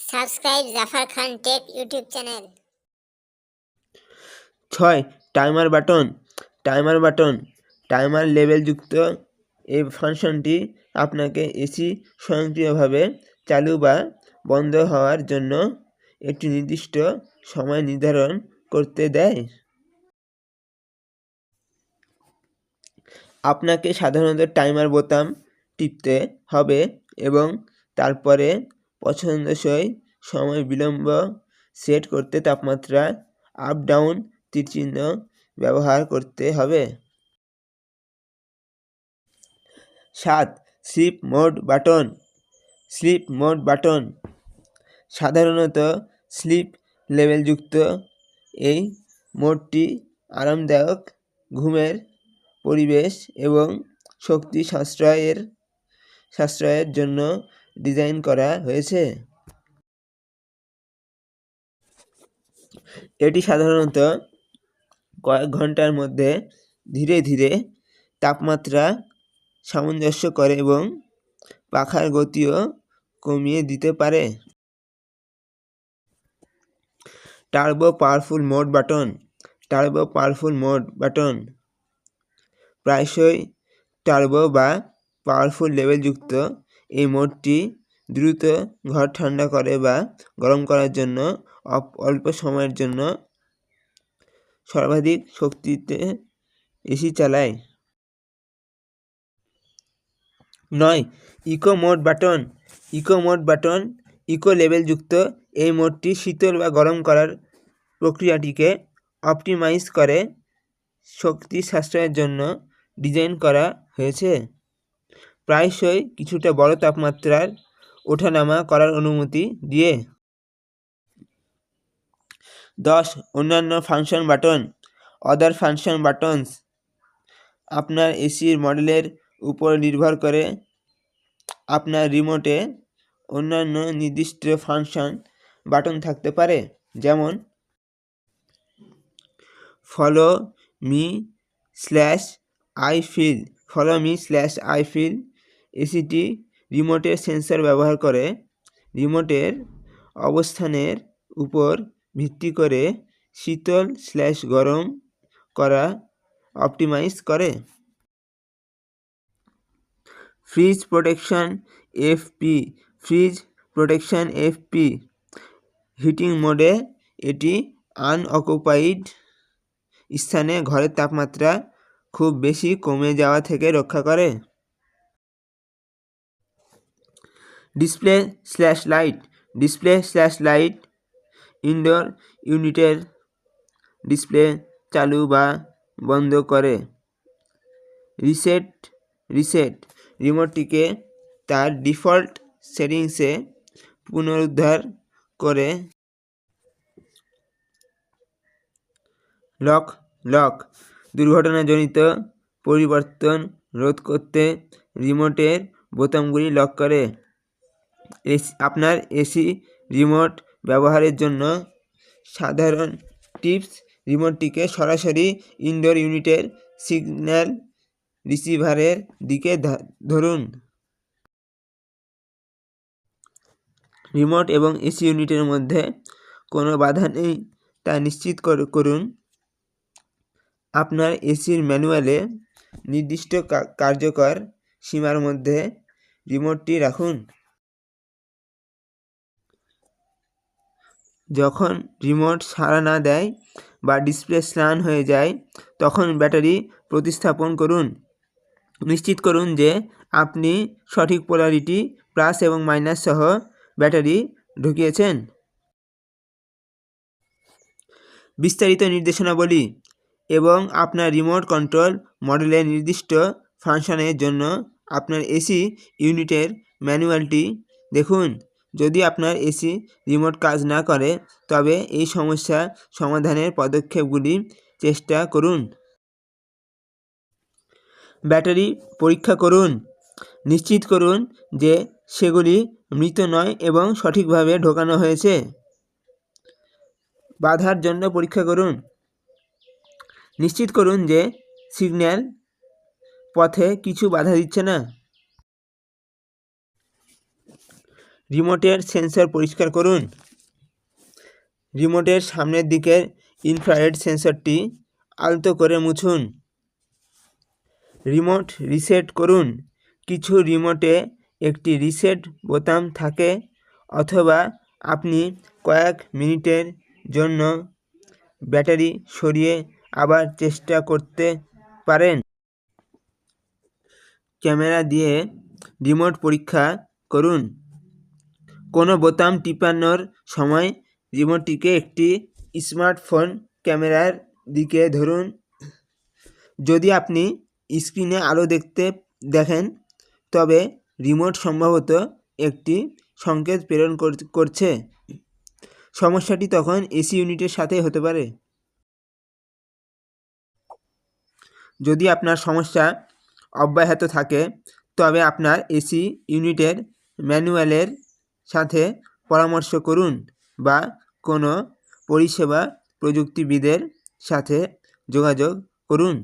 Subscribe Zafar Khan tech YouTube channel. ছয়, timer button timer button, timer লেবেলযুক্ত এই ফাংশনটি আপনাকে এসি স্বয়ংক্রিয়ভাবে চালু বা বন্ধ হওয়ার জন্য একটি নির্দিষ্ট সময় নির্ধারণ করতে দেয়। আপনাকে সাধারণত টাইমার বোতাম টিপতে হবে এবং তারপরে পছন্দসই সময় বিলম্ব সেট করতে তাপমাত্রা আপ ডাউন তীরচিহ্ন ব্যবহার করতে হবে। সাত sleep mode button sleep mode button সাধারণত স্লিপ লেভেলযুক্ত এই মোডটি আরামদায়ক ঘুমের পরিবেশ এবং শক্তি সাশ্রয়ের সাশ্রয়ের জন্য ডিজাইন করা হয়েছে। এটি সাধারণত কয়েক ঘণ্টার মধ্যে ধীরে ধীরে তাপমাত্রা সামঞ্জস্য করে এবং পাখার গতিও কমিয়ে দিতে পারে। Turbo powerful mode button, turbo powerful mode button. প্রায়শই টার্বো বা পাওয়ারফুল লেভেলযুক্ত এই মোডটি দ্রুত ঘর ঠান্ডা করে বা গরম করার জন্য অল্প সময়ের জন্য সর্বাধিক শক্তিতে এসি চালায়। নয়, eco mode button. Eco mode button, eco লেভেলযুক্ত এই মোডটি শীতল বা গরম করার প্রক্রিয়াটিকে অপটিমাইজ করে শক্তি সাশ্রয়ের জন্য ডিজাইন করা হয়েছে। প্রায়শই কিছুটা বড় তাপমাত্রার ওঠানামা করার অনুমতি দিয়ে। দশ, অন্যান্য function button other function buttons, আপনার এসির মডেলের উপর নির্ভর করে আপনার রিমোটে অন্যান্য নির্দিষ্ট ফাংশন বাটন থাকতে পারে, যেমন follow me slash I feel follow me slash I feel এসিটি রিমোটের সেন্সর ব্যবহার করে রিমোটের অবস্থানের উপর ভিত্তি করে শীতল স্ল্যাশ গরম করা অপটিমাইজ করে। Freeze protection FP freeze protection FP heating মোডে এটি আনঅকুপাইড স্থানে ঘরের তাপমাত্রা খুব বেশি কমে যাওয়া থেকে রক্ষা করে। Display slash light display slash light indoor ইউনিটের ডিসপ্লে চালু বা বন্ধ করে। রিসেট রিসেট রিমোটটিকে তার ডিফল্ট সেটিংসে পুনরুদ্ধার করে। লক লক দুর্ঘটনাজনিত পরিবর্তন রোধ করতে রিমোটের বোতামগুলি লক করে। এসি, আপনার এসি রিমোট ব্যবহারের জন্য সাধারণ টিপস। রিমোটটিকে সরাসরি ইনডোর ইউনিটের সিগন্যাল রিসিভারের দিকে ধরুন। রিমোট এবং এসি ইউনিটের মধ্যে কোনো বাধা নেই, তা নিশ্চিত করুন। আপনার এসির ম্যানুয়ালে নির্দিষ্ট কার্যকর সীমার মধ্যে রিমোটটি রাখুন। যখন রিমোট সাড়া না দেয় বা ডিসপ্লে স্নান হয়ে যায়, তখন ব্যাটারি প্রতিস্থাপন করুন। নিশ্চিত করুন যে আপনি সঠিক পোলারিটি, প্লাস এবং মাইনাস সহ ব্যাটারি ঢুকিয়েছেন। বিস্তারিত নির্দেশনাবলী এবং আপনার রিমোট কন্ট্রোল মডেলের নির্দিষ্ট ফাংশনের জন্য আপনার এসি ইউনিটের ম্যানুয়ালটি দেখুন। যদি আপনার এসি রিমোট কাজ না করে, তবে এই সমস্যা সমাধানের পদক্ষেপগুলি চেষ্টা করুন। ব্যাটারি পরীক্ষা করুন। নিশ্চিত করুন যে সেগুলি মৃত নয় এবং সঠিকভাবে ঢোকানো হয়েছে। বাধার জন্য পরীক্ষা করুন। নিশ্চিত করুন যে সিগন্যাল পথে কিছু বাধা দিচ্ছে না। রিমোটের সেন্সর পরিষ্কার করুন। রিমোটের সামনের দিকের ইনফ্রারেড সেন্সরটি আলতো করে মুছুন। রিমোট রিসেট করুন। কিছু রিমোটে একটি রিসেট বোতাম থাকে অথবা আপনি কয়েক মিনিটের জন্য ব্যাটারি সরিয়ে আবার চেষ্টা করতে পারেন। ক্যামেরা দিয়ে রিমোট পরীক্ষা করুন। কোনো বোতাম টিপানোর সময় রিমোটটিকে একটি স্মার্টফোন ক্যামেরার দিকে ধরুন। যদি আপনি স্ক্রিনে আলো দেখতে দেখেন, তবে রিমোট সম্ভবত একটি সংকেত প্রেরণ কর- করছে। সমস্যাটি তখন এসি ইউনিটের সাথে হতে পারে। যদি আপনার সমস্যা অব্যাহত থাকে, তবে আপনার এসি ইউনিটের ম্যানুয়ালের সাথে পরামর্শ করুন বা কোনো পরিষেবা প্রযুক্তিবিদের সাথে যোগাযোগ করুন।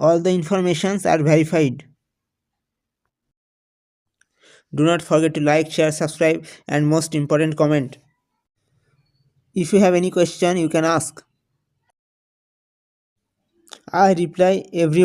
All the informations are verified do not forget to like share subscribe and most important comment if you have any question you can ask I reply every